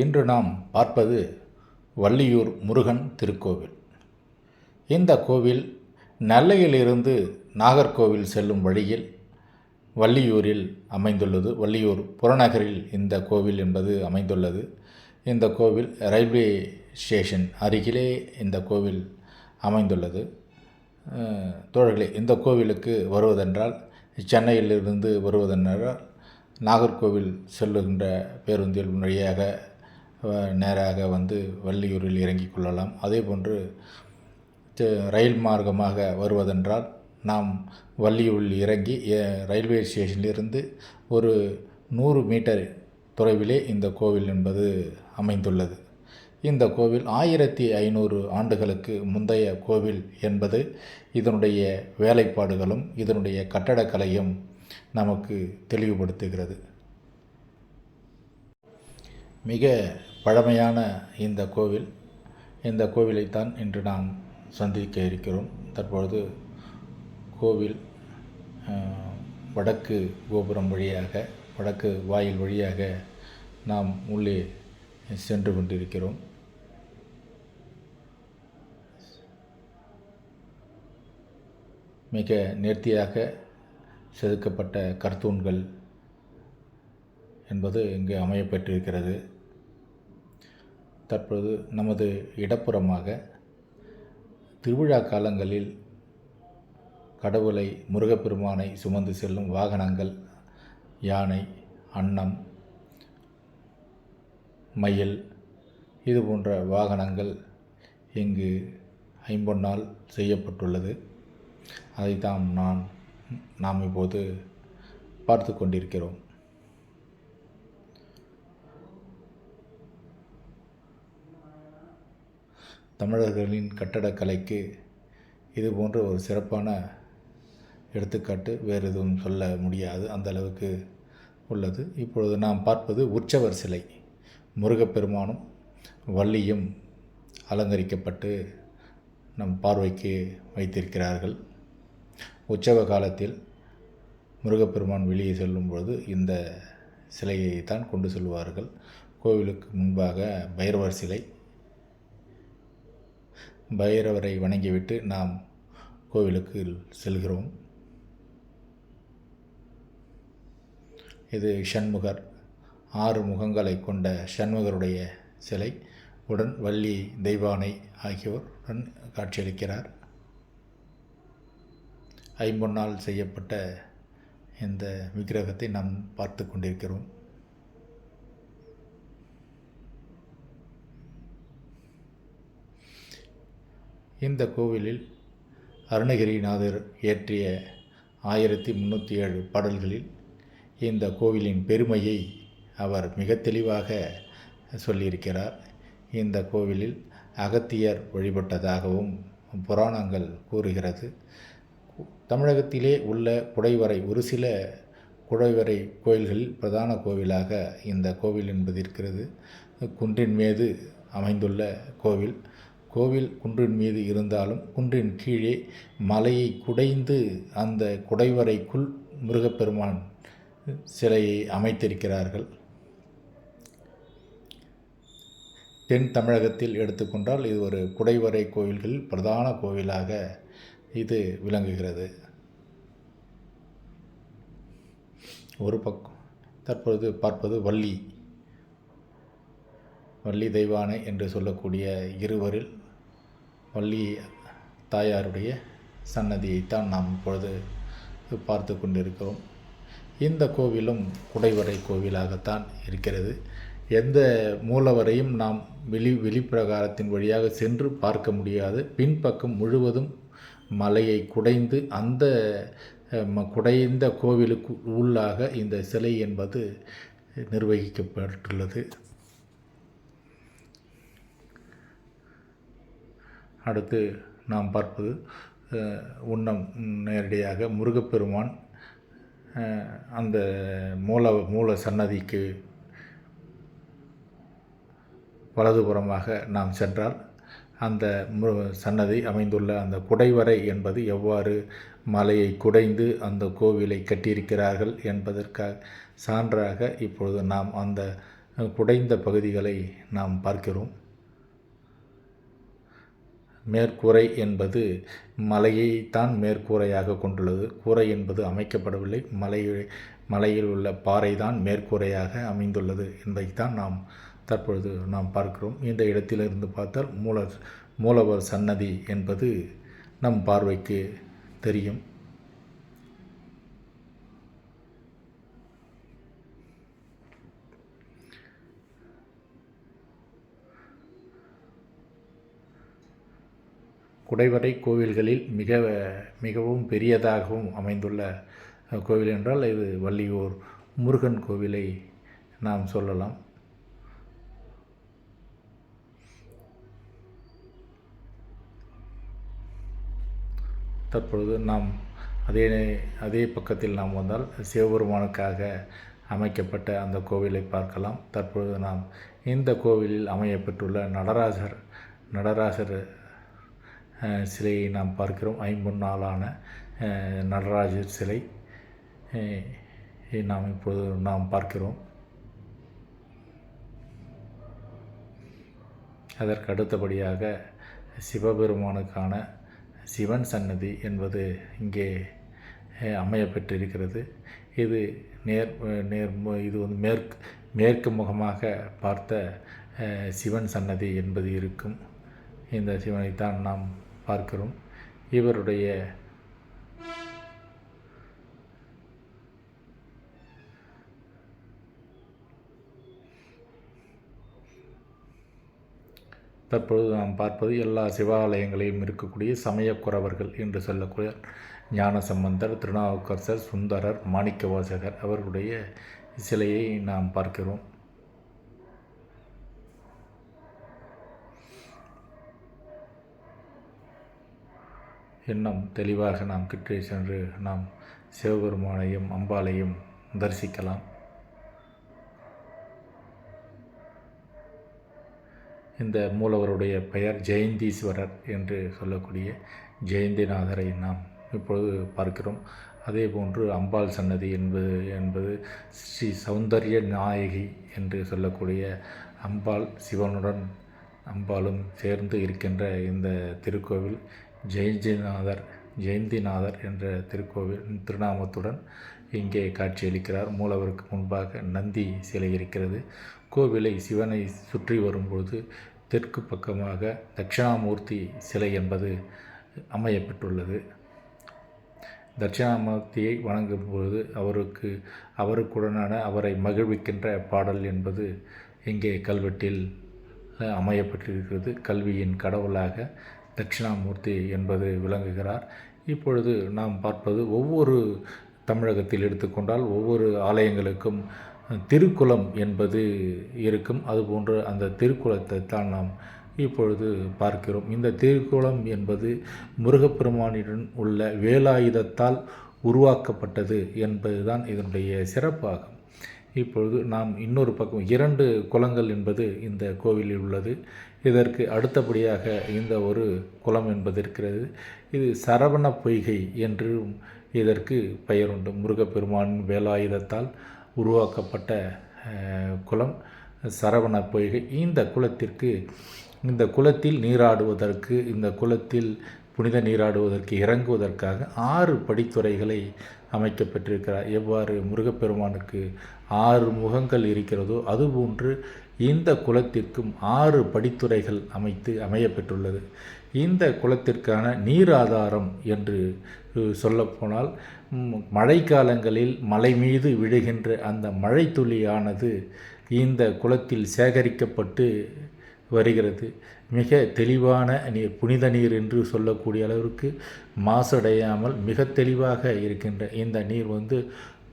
இன்று நாம் பார்ப்பது வள்ளியூர் முருகன் திருக்கோவில். இந்த கோவில் நெல்லையிலிருந்து நாகர்கோவில் செல்லும் வழியில் வள்ளியூரில் அமைந்துள்ளது. வள்ளியூர் புறநகரில் இந்த கோவில் என்பது அமைந்துள்ளது. இந்த கோவில் ரயில்வே ஸ்டேஷன் அருகிலே இந்த கோவில் அமைந்துள்ளது. தோழர்களே இந்த கோவிலுக்கு வருவதென்றால் சென்னையிலிருந்து வருவதென்றால் நாகர்கோவில் செல்லுகின்ற பேருந்தில் வழியாக நேராக வந்து வள்ளியூரில் இறங்கிக் கொள்ளலாம். அதே போன்று ரயில் மார்க்கமாக வருவதென்றால் நாம் வள்ளியூரில் இறங்கி ரயில்வே ஸ்டேஷனிலிருந்து ஒரு நூறு மீட்டர் தொலைவிலே இந்த கோவில் என்பது அமைந்துள்ளது. இந்த கோவில் ஆயிரத்தி ஐநூறு ஆண்டுகளுக்கு முந்தைய கோவில் என்பது இதனுடைய வேலைப்பாடுகளும் இதனுடைய கட்டடக்கலையும் நமக்கு தெளிவுபடுத்துகிறது. மிக பழமையான இந்த கோவில் இந்த கோவிலைத்தான் இன்று நாம் சந்திக்க இருக்கிறோம். தற்பொழுது கோவில் வடக்கு கோபுரம் வழியாக வடக்கு வாயில் வழியாக நாம் உள்ளே சென்று கொண்டிருக்கிறோம். மிக நேர்த்தியாக செதுக்கப்பட்ட கர்த்தூன்கள் என்பது இங்கு அமையப்பெற்றிருக்கிறது. தற்பொழுது நமது இடப்புறமாக திருவிழா காலங்களில் கடவுளை முருகப்பெருமானை சுமந்து செல்லும் வாகனங்கள் யானை அன்னம் மயில் இது போன்ற வாகனங்கள் இங்கு ஐம்பொன்னால் செய்யப்பட்டுள்ளது. அதைத்தான் நான் நாம் இப்போது பார்த்து கொண்டிருக்கிறோம். தமிழர்களின் கட்டடக்கலைக்கு இது போன்ற ஒரு சிறப்பான எடுத்துக்காட்டு வேறு எதுவும் சொல்ல முடியாது. அந்த அளவுக்கு உள்ளது. இப்பொழுது நாம் பார்ப்பது உற்சவர் சிலை. முருகப்பெருமானும் வள்ளியும் அலங்கரிக்கப்பட்டு நம் பார்வைக்கு வைத்திருக்கிறார்கள். உற்சவ காலத்தில் முருகப்பெருமான் வெளியே செல்லும் பொழுது இந்த சிலையை தான் கொண்டு செல்வார்கள். கோவிலுக்கு முன்பாக பைரவர் சிலை பைரவரை வணங்கிவிட்டு நாம் கோவிலுக்கு செல்கிறோம். இது ஷண்முகர் ஆறு முகங்களை கொண்ட ஷண்முகருடைய சிலை. உடன் வள்ளி தெய்வானை ஆகியோருடன் காட்சியளிக்கிறார். ஐம்பொன்னால் செய்யப்பட்ட இந்த விக்கிரகத்தை நாம் பார்த்து கொண்டிருக்கிறோம். இந்த கோவிலில் அருணகிரிநாதர் இயற்றிய ஆயிரத்தி முந்நூற்றி ஏழு பாடல்களில் இந்த கோவிலின் பெருமையை அவர் மிக தெளிவாக சொல்லியிருக்கிறார். இந்த கோவிலில் அகத்தியர் வழிபட்டதாகவும் புராணங்கள் கூறுகிறது. தமிழகத்திலே உள்ள குடைவரை ஒரு சில குடைவரை கோயில்களில் பிரதான கோவிலாக இந்த கோவில் என்பது இருக்கிறது. குன்றின் மீது அமைந்துள்ள கோவில். கோவில் குன்றின் மீது இருந்தாலும் குன்றின் கீழே மலையை குடைந்து அந்த குடைவரைக்குள் முருகப்பெருமான் சிலையை அமைத்திருக்கிறார்கள். தென் தமிழகத்தில் எடுத்துக்கொண்டால் இது ஒரு குடைவரை கோவில்களில் பிரதான கோவிலாக இது விளங்குகிறது. ஒரு பக்கம் தற்பொழுது பார்ப்பது வள்ளி வள்ளி தெய்வானை என்று சொல்லக்கூடிய இருவரில் வள்ளி தாயாருடைய சன்னதியைத்தான் நாம் இப்பொழுது பார்த்து கொண்டிருக்கிறோம். இந்த கோவிலும் குடைவரை கோவிலாகத்தான் இருக்கிறது. எந்த மூலவரையும் நாம் வெளி வெளிப்பிரகாரத்தின் வழியாக சென்று பார்க்க முடியாது. பின்பக்கம் முழுவதும் மலையை குடைந்து அந்த ம- குடைந்த கோவிலுக்கு உள்ளாக இந்த சிலை என்பது நிர்வகிக்கப்பட்டுள்ளது. அடுத்து நாம் பார்ப்பது உண்ணம் நேரடியாக முருகப்பெருமான் அந்த மூல மூல சன்னதிக்கு வலதுபுறமாக நாம் சென்றால் அந்த மு- சன்னதி அமைந்துள்ள அந்த குடைவரை என்பது எவ்வாறு மலையை குடைந்து அந்த கோவிலை கட்டியிருக்கிறார்கள் என்பதற்காக சான்றாக இப்பொழுது நாம் அந்த குடைந்த பகுதிகளை நாம் பார்க்கிறோம். மேற்கூரை என்பது மலையைத்தான் மேற்கூரையாக கொண்டுள்ளது. கூரை என்பது அமைக்கப்படவில்லை. மலை மலையில் உள்ள பாறை தான் மேற்கூரையாக அமைந்துள்ளது என்பதைத்தான் நாம் தற்பொழுது நாம் பார்க்கிறோம். இந்த இடத்திலிருந்து பார்த்தால் மூல மூலவர் சன்னதி என்பது நம் பார்வைக்கு தெரியும். குடைவரை கோவில்களில் மிக மிகவும் பெரியதாகவும் அமைந்துள்ள கோவில் என்றால் இது வள்ளியூர் முருகன் கோவிலை நாம் சொல்லலாம். தற்பொழுது நாம் அதே அதே பக்கத்தில் நாம் வந்தால் சிவபெருமானுக்காக அமைக்கப்பட்ட அந்த கோவிலை பார்க்கலாம். தற்பொழுது நாம் இந்த கோவிலில் அமையப்பெற்றுள்ள நடராசர் நடராசர் சிலையை நாம் பார்க்கிறோம். ஐம்பொன்னாலான நாளான நடராஜர் சிலை. நாம் இப்போது நாம் பார்க்கிறோம். அதற்கு அடுத்தபடியாக சிவபெருமானுக்கான சிவன் சன்னதி என்பது இங்கே அமையப்பெற்றிருக்கிறது. இது நேர் நேர் மு- இது வந்து மேற்கு மேற்கு முகமாக பார்த்த சிவன் சன்னதி என்பது இருக்கும். இந்த சிவனைத்தான் நாம் பார்க்கிறோம். இவருடைய தற்பொழுது நாம் பார்ப்பது எல்லா சிவாலயங்களையும் இருக்கக்கூடிய சமயக்குறவர்கள் என்று சொல்லக்கூடிய ஞானசம்பந்தர் திருநாவுக்கரசர் சுந்தரர் மாணிக்கவாசகர் அவர்களுடைய சிலையை நாம் பார்க்கிறோம். இன்னும் தெளிவாக நாம் கிட்டே சென்று நாம் சிவபெருமானையும் அம்பாளையும் தரிசிக்கலாம். இந்த மூலவருடைய பெயர் ஜெயந்தீஸ்வரர் என்று சொல்லக்கூடிய ஜெயந்திநாதரை நாம் இப்பொழுது பார்க்கிறோம். அதே போன்று அம்பாள் சன்னதி என்பது என்பது ஸ்ரீ சௌந்தர்ய நாயகி என்று சொல்லக்கூடிய அம்பாள் சிவனுடன் அம்பாளும் சேர்ந்து இருக்கின்ற இந்த திருக்கோவில் ஜெயந்திநாதர் ஜெயந்திநாதர் என்ற திருக்கோவில் திருநாமத்துடன் இங்கே காட்சியளிக்கிறார். மூலவருக்கு முன்பாக நந்தி சிலை இருக்கிறது. கோவிலை சிவனை சுற்றி வரும்பொழுது தெற்கு பக்கமாக தட்சிணாமூர்த்தி சிலை என்பது அமையப்பட்டுள்ளது தட்சிணாமூர்த்தியை வணங்கும் பொழுது அவருக்கு அவருக்குடனான அவரை மகிழ்விக்கின்ற பாடல் என்பது இங்கே கல்வெட்டில் அமையப்பட்டிருக்கிறது கல்வியின் கடவுளாக தட்சிணாமூர்த்தி என்பது விளங்குகிறார். இப்பொழுது நாம் பார்ப்பது ஒவ்வொரு தமிழகத்தில் எடுத்துக்கொண்டால் ஒவ்வொரு ஆலயங்களுக்கும் திருக்குளம் என்பது இருக்கும். அதுபோன்று அந்த திருக்குளத்தை தான் நாம் இப்பொழுது பார்க்கிறோம். இந்த திருக்குளம் என்பது முருகப்பெருமானிடம் உள்ள வேலாயுதத்தால் உருவாக்கப்பட்டது என்பதுதான் இதனுடைய சிறப்பாகும். இப்பொழுது நாம் இன்னொரு பக்கம் இரண்டு குளங்கள் என்பது இந்த கோவிலில் உள்ளது. இதற்கு அடுத்தபடியாக இந்த ஒரு குளம் என்பது இருக்கிறது. இது சரவண பொய்கை என்றும் இதற்கு பெயர் உண்டு. வேலாயுதத்தால் உருவாக்கப்பட்ட குளம். சரவண பொய்கை. இந்த குளத்திற்கு இந்த குளத்தில் நீராடுவதற்கு இந்த குளத்தில் புனித நீராடுவதற்கு இறங்குவதற்காக ஆறு படித்துறைகளை அமைக்கப்பட்டிருக்கிறார். எவ்வாறு முருகப்பெருமானுக்கு ஆறு முகங்கள் இருக்கிறதோ அதுபோன்று இந்த குளத்திற்கும் ஆறு படித்துறைகள் அமைத்து அமையப்பெற்றுள்ளது. இந்த குளத்திற்கான நீர் ஆதாரம் என்று சொல்லப்போனால் மழைக்காலங்களில் மலை மீது விழுகின்ற அந்த மழை துளியானது இந்த குளத்தில் சேகரிக்கப்பட்டு வருகிறது. மிக தெளிவான நீர் புனித நீர் என்று சொல்லக்கூடிய அளவிற்கு மாசடையாமல் மிக தெளிவாக இருக்கின்ற இந்த நீர் வந்து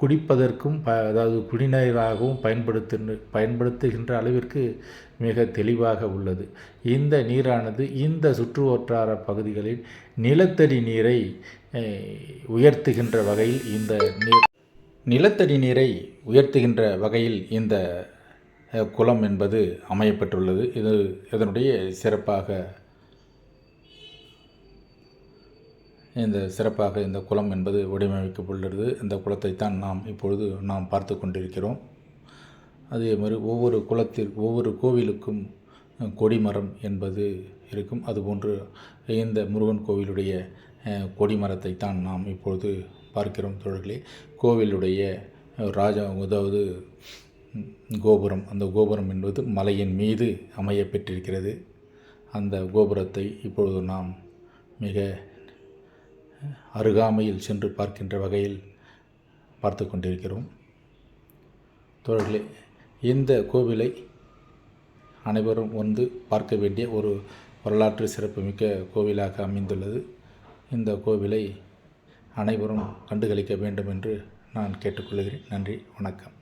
குடிப்பதற்கும் ப அதாவது குடிநீராகவும் பயன்படுத்து பயன்படுத்துகின்ற அளவிற்கு மிக தெளிவாக உள்ளது. இந்த நீரானது இந்த சுற்றுவட்டார பகுதிகளில் நிலத்தடி நீரை உயர்த்துகின்ற வகையில் இந்த நீர் நிலத்தடி நீரை உயர்த்துகின்ற வகையில் இந்த குளம் என்பது அமையப்பெற்றுள்ளது. இது இதனுடைய சிறப்பாக இந்த சிறப்பாக இந்த குளம் என்பது வடிவமைக்கப்பட்டுள்ளது. இந்த குளத்தை தான் நாம் இப்பொழுது நாம் பார்த்து கொண்டிருக்கிறோம். அதே மாதிரி ஒவ்வொரு குளத்தில் ஒவ்வொரு கோவிலுக்கும் கொடிமரம் என்பது இருக்கும். அதுபோன்று இந்த முருகன் கோவிலுடைய கொடிமரத்தை தான் நாம் இப்பொழுது பார்க்கிறோம். தோழர்களே கோவிலுடைய ராஜா அதாவது கோபுரம் அந்த கோபுரம் என்பது மலையின் மீது அமைய பெற்றிருக்கிறது. அந்த கோபுரத்தை இப்பொழுது நாம் மிக அருகாமையில் சென்று பார்க்கின்ற வகையில் பார்த்து கொண்டிருக்கிறோம். தோழர்களே இந்த கோவிலை அனைவரும் வந்து பார்க்க வேண்டிய ஒரு வரலாற்று சிறப்புமிக்க கோவிலாக அமைந்துள்ளது. இந்த கோவிலை அனைவரும் கண்டுகளிக்க வேண்டும் என்று நான் கேட்டுக்கொள்கிறேன். நன்றி வணக்கம்.